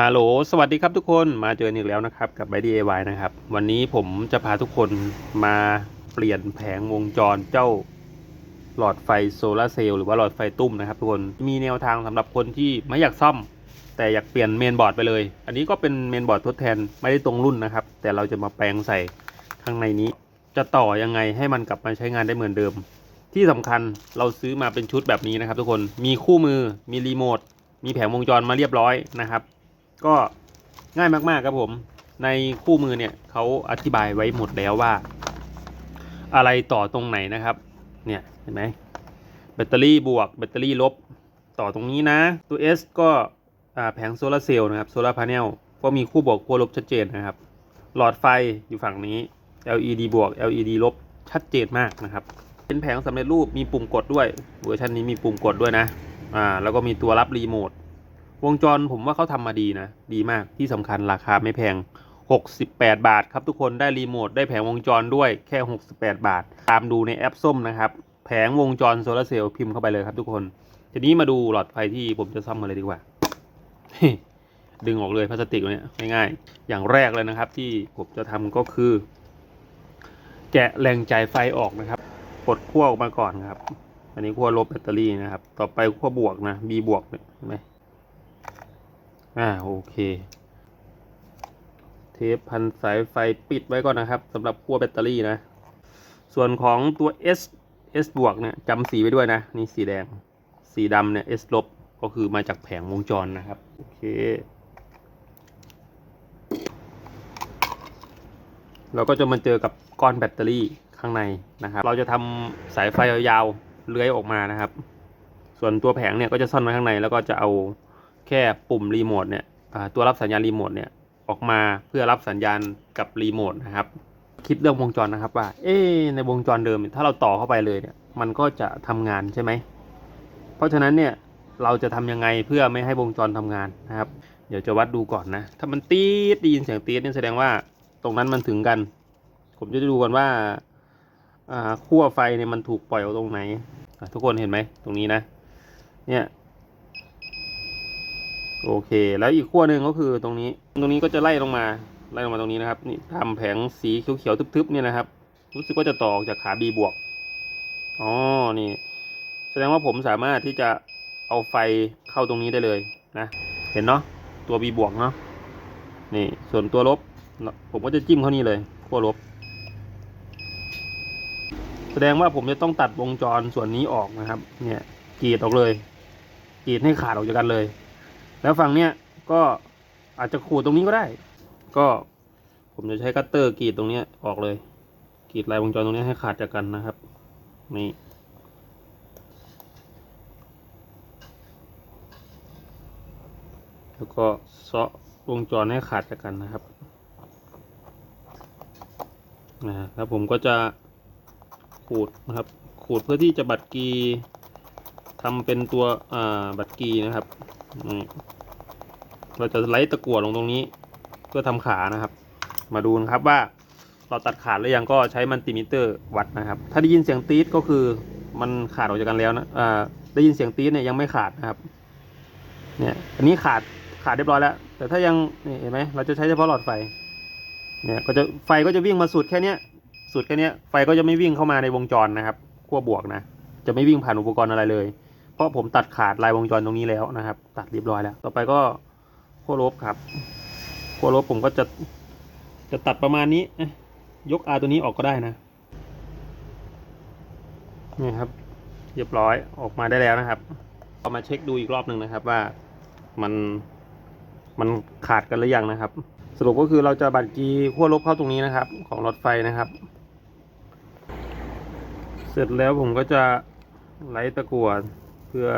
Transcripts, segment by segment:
ฮัลโหล สวัสดีครับทุกคน มาเจออีกแล้วนะครับ กับ b บ DIY นะครับ วันนี้ผมจะพาทุกคนมาเปลี่ยนแผงวงจรเจ้าหลอดไฟโซลาร์เซลล์หรือว่าหลอดไฟตุ้มนะครับทุกคน มีแนวทางสำหรับคนที่ไม่อยากซ่อม แต่อยากเปลี่ยนเมนบอร์ดไปเลย อันนี้ก็เป็นเมนบอร์ดทดแทนไม่ได้ตรงรุ่นนะครับ แต่เราจะมาแปลงใส่ข้างในนี้ จะต่อยังไงให้มันกลับมาใช้งานได้เหมือนเดิม ที่สำคัญเราซื้อมาเป็นชุดแบบนี้นะครับ ทุกคน มีคู่มือ มีรีโมท มีแผงวงจรมาเรียบร้อยนะครับ ก็ง่ายมากๆครับผม ในคู่มือเนี่ยเขาอธิบายไว้หมดแล้วว่า อะไรต่อตรงไหนนะครับ เนี่ยเห็นไหมแบตเตอรี่บวกแบตเตอรี่ลบต่อตรงนี้นะตัว S ก็แผงโซลาร์เซลล์นะครับโซลาร์พาร์เนลก็มีคู่บวกคู่ลบชัดเจนนะครับ หลอดไฟอยู่ฝั่งนี้ LED บวก LED ลบชัดเจนมากนะครับ เป็นแผงสำเร็จรูปมีปุ่มกดด้วยเวอร์ชันนี้มีปุ่มกดด้วยนะอ่าแล้วก็มีตัวรับรีโมท วงจรผมว่าเขาทำมาดีนะ ดีมากที่สำคัญราคาไม่แพง 68 บาทครับทุกคนได้รีโมทได้แผงวงจรด้วยแค่ 68 บาท ตามดูในแอปส้มนะครับ แผงวงจรโซลาเซลล์พิมพ์เข้าไปเลยครับทุกคน ทีนี้มาดูหลอดไฟที่ผมจะซ่อมกันเลยดีกว่า ดึงออกเลยพลาสติกเนี่ยง่ายๆ อย่างแรกเลยนะครับ ที่ผมจะทำก็คือ แกะแหล่งจ่ายไฟออกนะครับกดขั้วออกมาก่อนครับ อันนี้ขั้วลบแบตเตอรี่นะครับ ต่อไปขั้วบวกนะ B บวกเห็นไหม อ่าโอเค เทปพันสายไฟปิดไว้ก่อนนะครับสำหรับขั้วแบตเตอรี่นะ ส่วนของตัว S S บวกเนี่ยจำสีไว้ด้วยนะ นี่สีแดง สีดำเนี่ย S ลบก็คือมาจากแผงวงจรนะครับ โอเค เราก็จะมาเจอกับก้อนแบตเตอรี่ข้างในนะครับ เราจะทำสายไฟยาวๆเลื้อยออกมานะครับ ส่วนตัวแผงเนี่ยก็จะซ่อนไว้ข้างในแล้วก็จะเอา แค่ปุ่มรีโมทเนี่ยตัวรับสัญญาณรีโมทเนี่ยออกมาเพื่อรับสัญญาณกับรีโมทนะครับ คิดเรื่องวงจรนะครับว่า เอ๊ในวงจรเดิม ถ้าเราต่อเข้าไปเลยเนี่ย มันก็จะทำงานใช่ไหม เพราะฉะนั้นเนี่ยเราจะทำยังไงเพื่อไม่ให้วงจรทำงานนะครับ เดี๋ยวจะวัดดูก่อนนะ ถ้ามันตีดได้ยินเสียงตีดเนี่แสดงว่าตรงนั้นมันถึงกัน ผมจะดูกันว่าขั้วไฟเนี่ยมันถูกปล่อยออกตรงไหน ทุกคนเห็นไหมตรงนี้นะ เนี่ย โอเค แล้วอีกขั้วหนึ่งก็คือตรงนี้ ตรงนี้ก็จะไล่ลงมา ไล่ลงมาตรงนี้นะครับ นี่ทำแผงสีเขียวๆทึบๆเนี่ยนะครับ รู้สึกว่าจะต่อจากขา B บวก อ๋อ นี่ แสดงว่าผมสามารถที่จะเอาไฟเข้าตรงนี้ได้เลยนะ เห็นเนาะ ตัว B บวกเนาะ นี่ ส่วนตัวลบ ผมก็จะจิ้มเข้านี่เลยขั้วลบ แสดงว่าผมจะต้องตัดวงจรส่วนนี้ออกนะครับ เนี่ยกรีดออกเลยกรีดให้ขาดออกจากกันเลย แล้วฝั่งเนี้ยก็อาจจะขูดตรงนี้ก็ได้ ก็ผมจะใช้คัตเตอร์กรีดตรงเนี้ยออกเลยกรีดลายวงจรตรงนี้ให้ขาดจากกันนะครับ นี่แล้วก็เซาะวงจรให้ขาดจากกันนะครับนะแล้วผมก็จะขูดนะครับ ขูดเพื่อที่จะบัดกีทำเป็นตัวอ่าบัดกีนะครับนี่ เราจะไล่ตะกั่วลงตรงนี้ เพื่อทำขานะครับ มาดูนะครับว่าเราตัดขาดหรือยังก็ใช้มันติมิเตอร์วัดนะครับ ถ้าได้ยินเสียงตี๊ดก็คือมันขาดออกจากกันแล้วนะอ่าได้ยินเสียงตี๊ดเนี่ยยังไม่ขาดนะครับ เนี่ยอันนี้ขาดขาดเรียบร้อยแล้ว แต่ถ้ายังเห็นไหมเราจะใช้เฉพาะหลอดไฟ เนี่ยก็จะไฟก็จะวิ่งมาสุดแค่เนี้ยสุดแค่เนี้ยไฟก็จะไม่วิ่งเข้ามาในวงจรนะครับขั้วบวกนะ จะไม่วิ่งผ่านอุปกรณ์อะไรเลย เพราะผมตัดขาดลายวงจรตรงนี้แล้วนะครับ ตัดเรียบร้อยแล้ว ต่อไปก็ ขั้วลบครับขั้วลบผมก็จะจะตัดประมาณนี้เอ๊ะยก R ตัวนี้ออกก็ได้นะนี่ครับ เรียบร้อยออกมาได้แล้วนะครับเอามาเช็คดูอีกรอบหนึ่งนะครับว่ามันมันขาดกันหรือยังนะครับ สรุปก็คือเราจะบัตรกีขั้วลบเข้าตรงนี้นะครับ ของรถไฟนะครับ เสร็จแล้วผมก็จะไล่ตะกั่วเพื่อ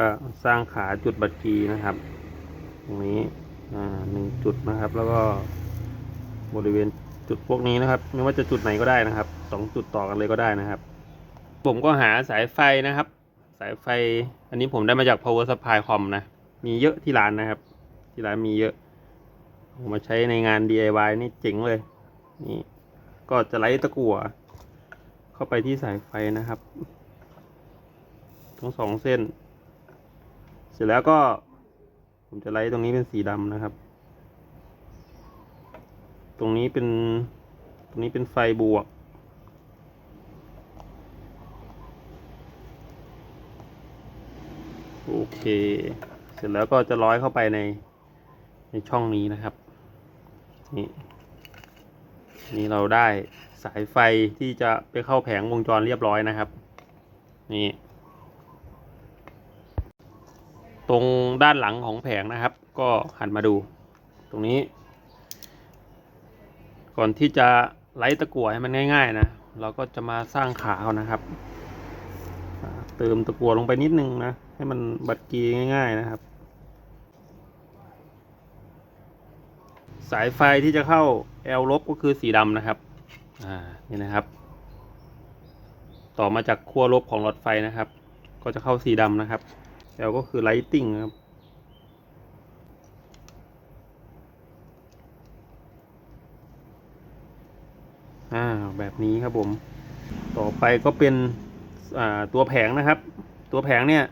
สร้างขาจุดบัตรกีนะครับ ตรงนี้ หนึ่งจุดนะครับ แล้วก็บริเวณจุดพวกนี้นะครับ ไม่ว่าจะจุดไหนก็ได้นะครับสองจุดต่อกันเลยก็ได้นะครับ ผมก็หาสายไฟนะครับ สายไฟ อันนี้ผมได้มาจาก power supply com นะ มีเยอะที่ร้านนะครับ ที่ร้านมีเยอะ ผมมาใช้ในงาน DIY นี่เจ๋งเลย นี่ ก็จะไล่ตะกั่วเข้าไปที่สายไฟนะครับ ทั้งสองเส้น เสร็จแล้วก็ ผมจะไล่ตรงนี้เป็นสีดำนะครับ ตรงนี้เป็นตรงนี้เป็นไฟบวก โอเค เสร็จแล้วก็จะร้อยเข้าไปในในช่องนี้นะครับ นี่นี่เราได้สายไฟที่จะไปเข้าแผงวงจรเรียบร้อยนะครับ นี่ ตรงด้านหลังของแผงนะครับ ก็หันมาดู ตรงนี้ ก่อนที่จะไล่ตะกั่วให้มันง่าย ๆ นะ เราก็จะมาสร้างขาเอานะครับ เติมตะกั่วลงไปนิดนึงนะ ให้มันบัดกีง่าย ๆนะครับ สายไฟที่จะเข้า L ลบก็คือสีดำนะครับ อ่า นี่นะครับ ต่อมาจากขั้วลบของหลอดไฟนะครับ ก็จะเข้าสีดำนะครับ L ก็คือ lighting ครับ อ่า แบบนี้ครับผม ต่อไปก็เป็นอ่าตัวแผงนะครับ ตัวแผงเนี่ย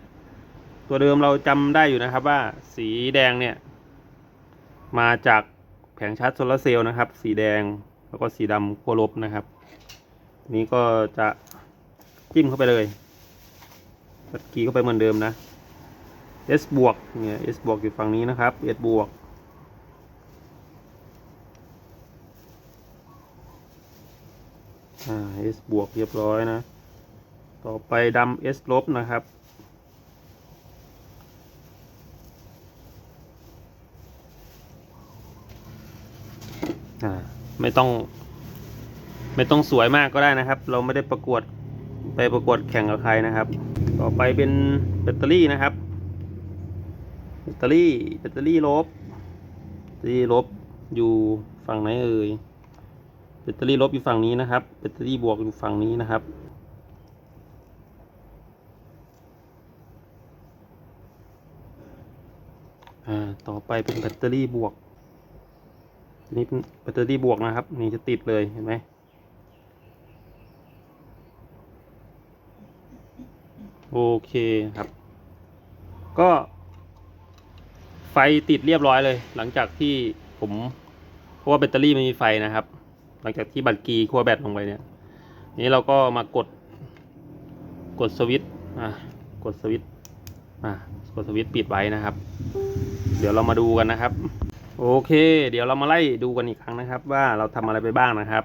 ตัวเดิมเราจำได้อยู่นะครับว่าสีแดงเนี่ย มาจากแผงชาร์จโซลาร์เซลล์นะครับ สีแดงแล้วก็สีดำขั้วลบนะครับ นี้ก็จะจิ้มเข้าไปเลยตัดกีเข้าไปเหมือนเดิมนะ S บวกเนี่ย S บวกอยู่ฝั่งนี้นะครับ S บวก อ่า S บวกเรียบร้อยนะ ต่อไปดำ S ลบนะครับ อ่า ไม่ต้อง ไม่ต้องสวยมากก็ได้นะครับ เราไม่ได้ประกวดไปประกวดแข่งกับใครนะครับ ต่อไปเป็นแบตเตอรี่นะครับ แบตเตอรี่แบตเตอรี่ลบแบตเตอรี่ลบอยู่ฝั่งไหนเอ่ยแบตเตอรี่ลบอยู่ฝั่งนี้นะครับแบตเตอรี่บวกอยู่ฝั่งนี้นะครับ อ่า ต่อไปเป็นแบตเตอรี่บวกทีนี้เป็นแบตเตอรี่บวกนะครับ นี่จะติดเลยเห็นไหมโอเคครับ ก็ ไฟติดเรียบร้อยเลย หลังจากที่ผมเพราะว่าแบตเตอรี่ไม่มีไฟนะครับ หลังจากที่บัตรกีขั้วแบตลงไปเนี่ยนี้เราก็มากดกดสวิตช์อะกดสวิตช์อะกดสวิตช์ปิดไว้นะครับ เดี๋ยวเรามาดูกันนะครับ โอเค เดี๋ยวเรามาไล่ดูกันอีกครั้งนะครับ ว่าเราทำอะไรไปบ้างนะครับ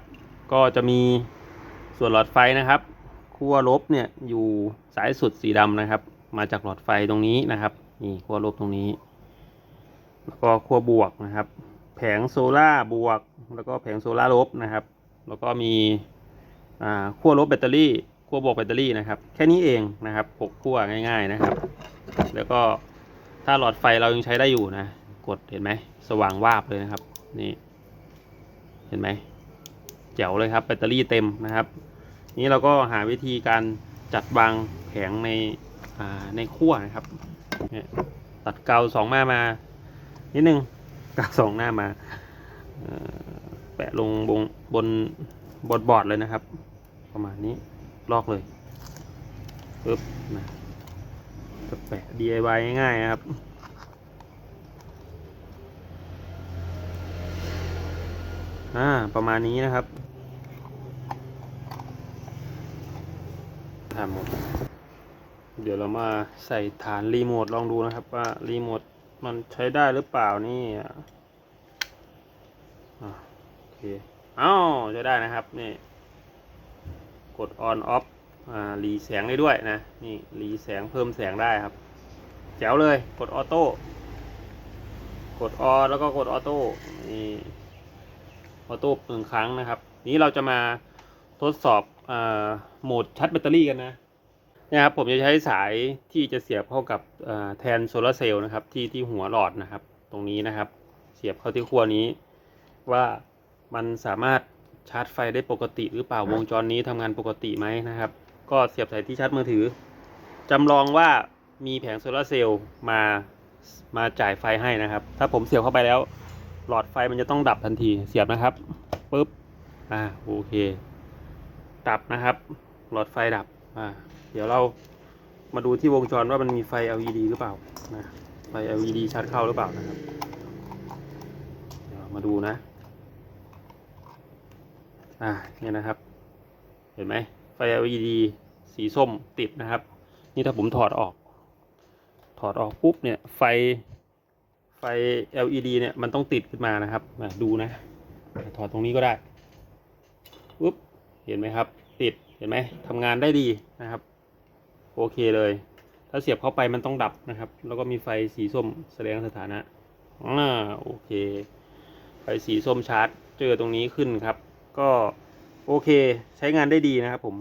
ก็จะมีส่วนหลอดไฟนะครับขั้วลบเนี่ยอยู่สายสุดสีดำนะครับ มาจากหลอดไฟตรงนี้นะครับ นี่ขั้วลบตรงนี้ แล้วก็ขั้วบวกนะครับ แผงโซล่าบวก แล้วก็แผงโซล่าลบนะครับ แล้วก็มีอ่าขั้วลบแบตเตอรี่ขั้วบวกแบตเตอรี่นะครับ แค่นี้เองนะครับหกขั้วง่ายๆนะครับ แล้วก็ถ้าหลอดไฟเรายังใช้ได้อยู่นะ กดเห็นไหมสว่างวาบเลยนะครับ นี่เห็นไหมแจ๋วเลยครับแบตเตอรี่เต็มนะครับ นี้เราก็หาวิธีการจัดวางแผงในอ่าในขั้วนะครับตัดเกาสองมามา นิดนึงกาสองหน้ามาแปะลงบนบนบนบอร์ดเลยนะครับ ประมาณนี้ลอกเลยปึ๊บนะจะแปะ DIY ง่ายๆครับอ่าประมาณนี้นะครับทำหมด เดี๋ยวเรามาใส่ฐานรีโมทลองดูนะครับว่ารีโมท มันใช้ได้หรือเปล่านี่อะอะโอเคอ้าวใช้ได้นะครับ นี่ กด on off อ่ารีแสงได้ด้วยนะ นี่รีแสงเพิ่มแสงได้ครับ แจ๋วเลย กดออโต้ กดออแล้วก็กดออโต้ นี่ออโต้หนึ่งครั้งนะครับ นี้เราจะมาทดสอบอาโหมดชาร์จแบตเตอรี่กันนะ นะครับผมจะใช้สายที่จะเสียบเข้ากับอ่าแทนโซลาร์เซลล์นะครับที่ที่หัวหลอดนะครับ ตรงนี้นะครับ เสียบเข้าที่ขั้วนี้ ว่ามันสามารถชาร์จไฟได้ปกติหรือเปล่าวงจรนี้ทำงานปกติไหมนะครับ ก็เสียบใส่ที่ชาร์จมือถือจำลองว่ามีแผงโซลาร์เซลล์มามาจ่ายไฟให้นะครับ ถ้าผมเสียบเข้าไปแล้ว หลอดไฟมันจะต้องดับทันทีเสียบนะครับปุ๊บอ่าโอเค ดับนะครับ หลอดไฟดับอ่า เดี๋ยวเรามาดูที่วงจรว่ามันมีไฟ LED หรือเปล่านะไฟ LED ชาร์จเข้าหรือเปล่านะครับเดี๋ยวมาดูนะ อ่าเนี่ยนะครับ เห็นไหมไฟ LED สีส้มติดนะครับ นี่ถ้าผมถอดออก ถอดออกปุ๊บเนี่ยไฟไฟ LED เนี่ยมันต้องติดขึ้นมานะครับอะดูนะ ถอดตรงนี้ก็ได้ปุ๊บเห็นไหมครับ ติดเห็นไหมทำงานได้ดีนะครับ โอเคเลย ถ้าเสียบเข้าไปมันต้องดับนะครับ แล้วก็มีไฟสีส้มแสดงสถานะอ่าโอเค ไฟสีส้มชาร์จเจอตรงนี้ขึ้นครับ ก็โอเคใช้งานได้ดีนะครับผม